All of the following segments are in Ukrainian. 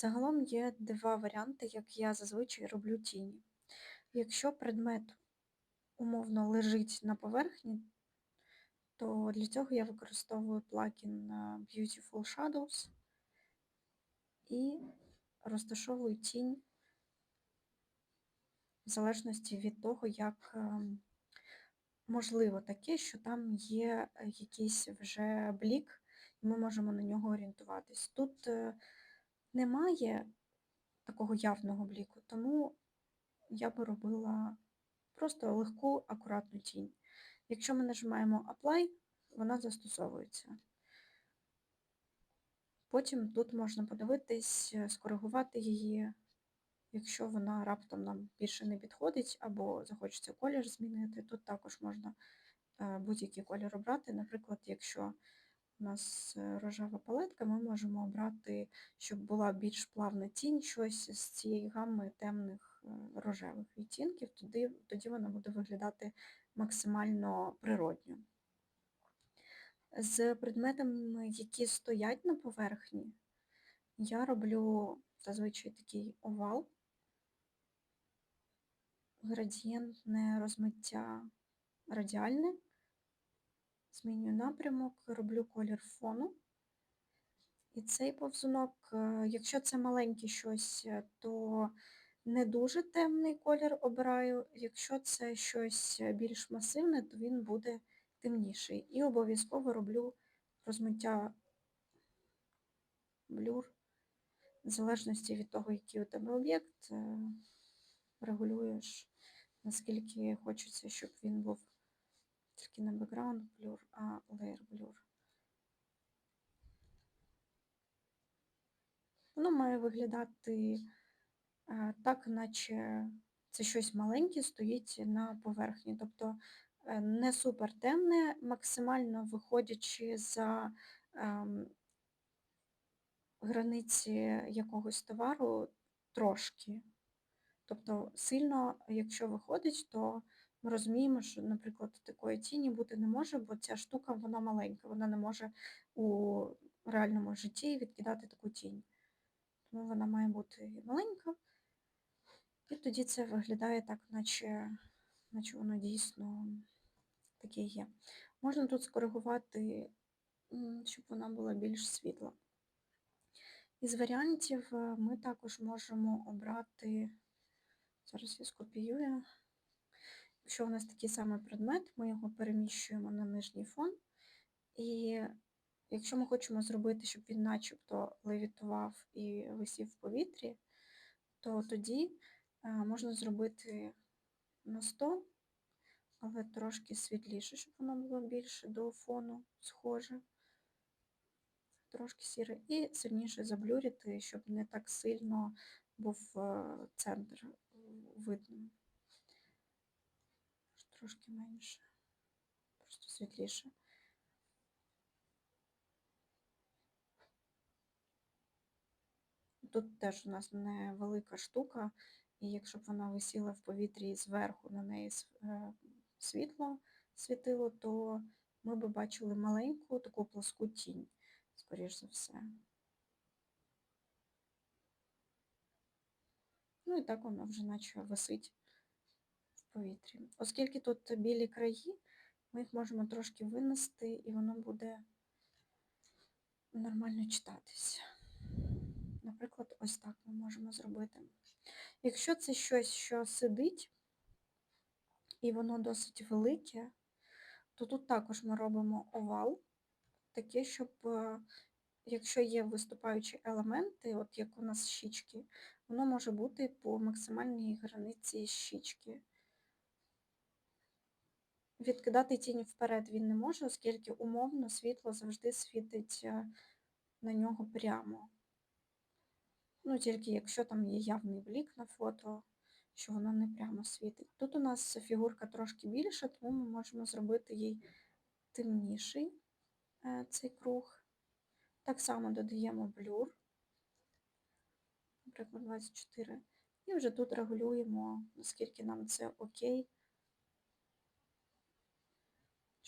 Загалом є два варіанти, як я зазвичай роблю тіні. Якщо предмет умовно лежить на поверхні, то для цього я використовую плагін е, Beautiful Shadows і розташовую тінь в залежності від того, як ем, можливо таке, що там є якийсь вже блік, і ми можемо на нього орієнтуватись. Тут е, немає такого явного бліку, тому я би робила просто легку, акуратну тінь. Якщо ми нажимаємо Apply, вона застосовується. Потім тут можна подивитись, скоригувати її, якщо вона раптом нам більше не підходить, або захочеться колір змінити, тут також можна е, будь-який колір обрати. Наприклад, якщо у нас е, рожева палетка, ми можемо обрати, щоб була більш плавна тінь, щось з цієї гамми темних е, рожевих відтінків, тоді, тоді вона буде виглядати максимально природньо. З предметами, які стоять на поверхні, я роблю зазвичай такий овал, градієнтне розмиття радіальне. Змінюю напрямок, роблю колір фону. І цей повзунок, е, якщо це маленьке щось, е, то не дуже темний колір обираю. Якщо це щось більш масивне, то він буде темніший. І обов'язково роблю розмиття блюр, в залежності від того, який у тебе об'єкт, е, регулюєш, наскільки хочеться, щоб він був тільки не background blur, а layer blur. Воно має виглядати так, наче це щось маленьке стоїть на поверхні. Тобто е, не супер темне, максимально виходячи за ем, границі якогось товару трошки. Тобто сильно, якщо виходить, то ми розуміємо, що, наприклад, такої тіні бути не може, бо ця штука вона маленька, вона не може у реальному житті відкидати таку тінь. Тому вона має бути маленька, і тоді це виглядає так, наче, наче воно дійсно таке є. Можна тут скоригувати, щоб вона була більш світла. Із варіантів е, ми також можемо обрати, зараз я скопіюю. Якщо у нас такий самий предмет, ми його переміщуємо на нижній фон. І якщо ми хочемо зробити, щоб він начебто левітував і висів в повітрі, то тоді е, можна зробити на 100, але трошки світліше, щоб воно було більше до фону схоже, трошки сіре, і сильніше заблюрити, щоб не так сильно був е, центр видним трошки менше, просто світліше. Тут теж у нас невелика штука, і якщо б вона висіла в повітрі і зверху на неї е, світло світило, то ми б бачили маленьку таку плоску тінь, скоріш за все. Ну і так воно вже наче висить повітрі. Оскільки тут білі краї, ми їх можемо трошки винести, і воно буде нормально читатися. Наприклад, ось так ми можемо зробити. Якщо це щось, що сидить, і воно досить велике, то тут також ми робимо овал, таке, щоб, е, якщо є виступаючі елементи, от як у нас щічки, воно може бути по максимальній границі щічки. Відкидати тінь вперед він не може, оскільки умовно світло завжди світить е, на нього прямо. Ну, тільки якщо там є явний блік на фото, що воно не прямо світить. Тут у нас фігурка трошки більша, тому ми можемо зробити їй темніший е, цей круг. Так само додаємо блюр, наприклад, 24. І вже тут регулюємо, наскільки нам це окей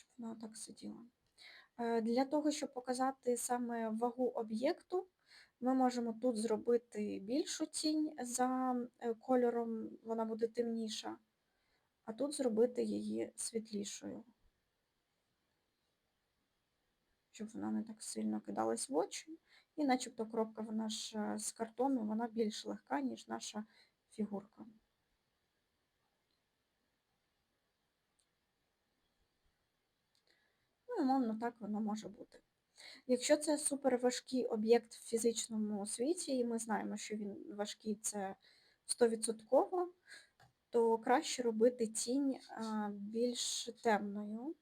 щоб вона так сиділа. Е, для того, щоб показати саме вагу об'єкту, Ми можемо тут зробити більшу тінь за е, кольором, вона буде темніша, а тут зробити її світлішою, щоб вона не так сильно кидалась в очі. І начебто кропка вона ж е, з картону, вона більш легка, ніж наша фігурка. Ну, і мовно так воно може бути. Якщо це суперважкий об'єкт в фізичному світі, і ми знаємо, що він важкий це 100%, то краще робити тінь більш темною.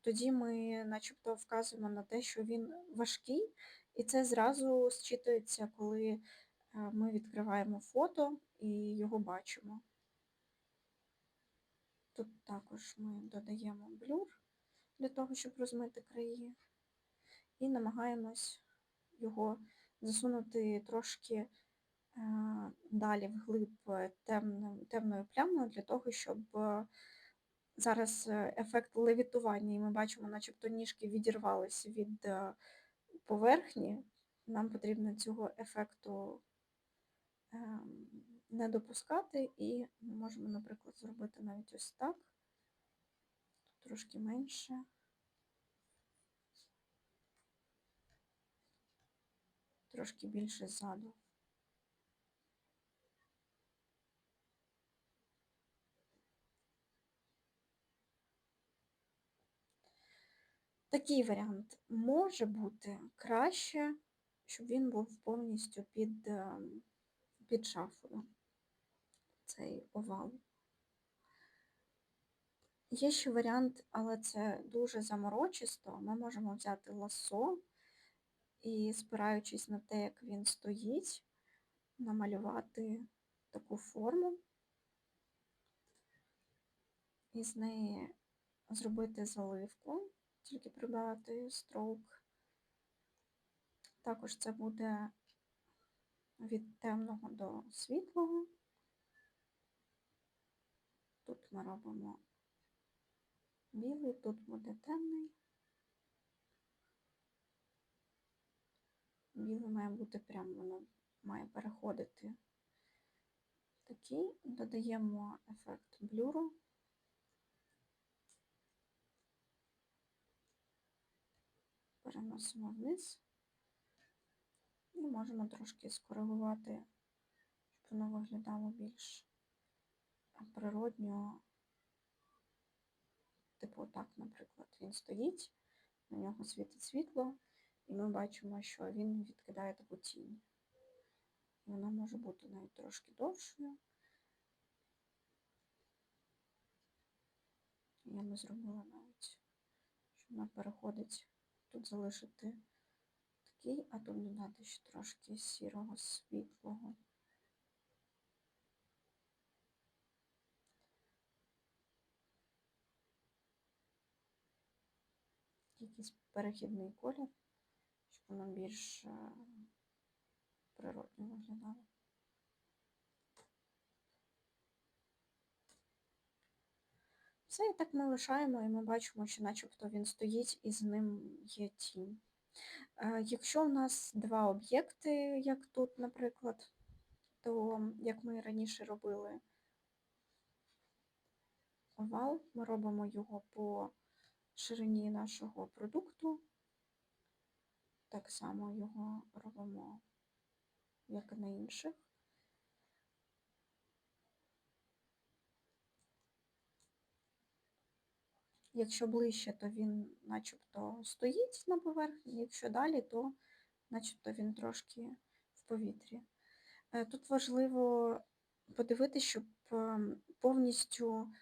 Тоді ми начебто вказуємо на те, що він важкий, і це зразу зчитується, коли ми відкриваємо фото і його бачимо. Тут також ми додаємо блюр для того, щоб розмити краї, і намагаємось його засунути трошки е, далі вглиб темною, темною плямою, для того, щоб е, зараз е, ефект левітування, і ми бачимо, начебто ніжки відірвалися від поверхні, нам потрібно цього ефекту ем, не допускати, і ми можемо, наприклад, зробити навіть ось так трошки менше. Трошки більше ззаду. Такий варіант може бути краще, щоб він був повністю під, ем, під шафою, цей овал. Є ще варіант, але це дуже заморочисто. Ми можемо взяти ласо і, спираючись на те, як він стоїть, намалювати таку форму і з неї зробити заливку, тільки прибрати строк. Також це буде від темного до світлого. Тут ми робимо білий, тут буде темний. Білий має бути прямо, воно має переходити такий, додаємо ефект блюру. Переносимо вниз і можемо трошки скоригувати, щоб воно виглядало більш природньо Типу, отак, наприклад, він стоїть, на нього світить світло, і ми бачимо, що він відкидає таку тінь. Вона може бути навіть трошки довшою. Я би зробила навіть, що вона переходить, тут залишити такий, а тут додати ще трошки сірого світлого. Якийсь перехідний колір, щоб воно більш е, природно виглядало. Все, і так ми лишаємо, і ми бачимо, що начебто він стоїть і з ним є тінь. Е, якщо у нас два об'єкти, як тут, наприклад, то, як ми раніше робили овал, ми робимо його по ширині нашого продукту. Так само його робимо, як і на інших. Якщо ближче, то він начебто стоїть на поверхні, якщо далі, то начебто він трошки в повітрі. Е, тут важливо подивитися, щоб ем, повністю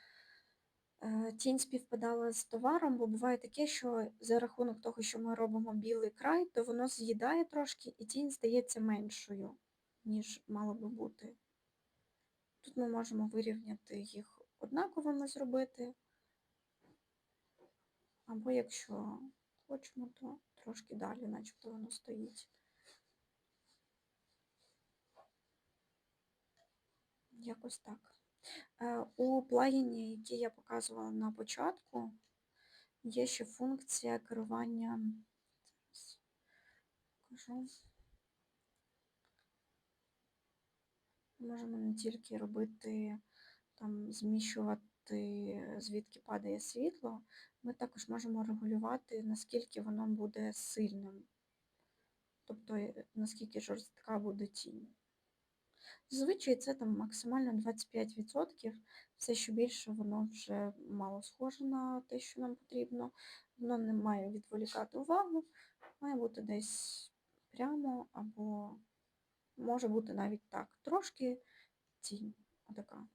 тінь співпадала з товаром, бо буває таке, що за рахунок того, що ми робимо білий край, то воно з'їдає трошки і тінь здається меншою, ніж мало би бути. Тут ми можемо вирівняти їх однаковими зробити, або якщо хочемо, то трошки далі, начебто воно стоїть. Якось так. Е, у плагіні, який я показувала на початку, є ще функція керування покажу. Можемо не тільки робити, там, зміщувати, звідки падає світло, ми також можемо регулювати, наскільки воно буде сильним. Тобто, е, наскільки жорстка буде тінь. Зазвичай це там максимально 25%. Все, що більше, воно вже мало схоже на те, що нам потрібно. Воно не має відволікати увагу, має бути десь прямо або може бути навіть так. Трошки тінь. Отака.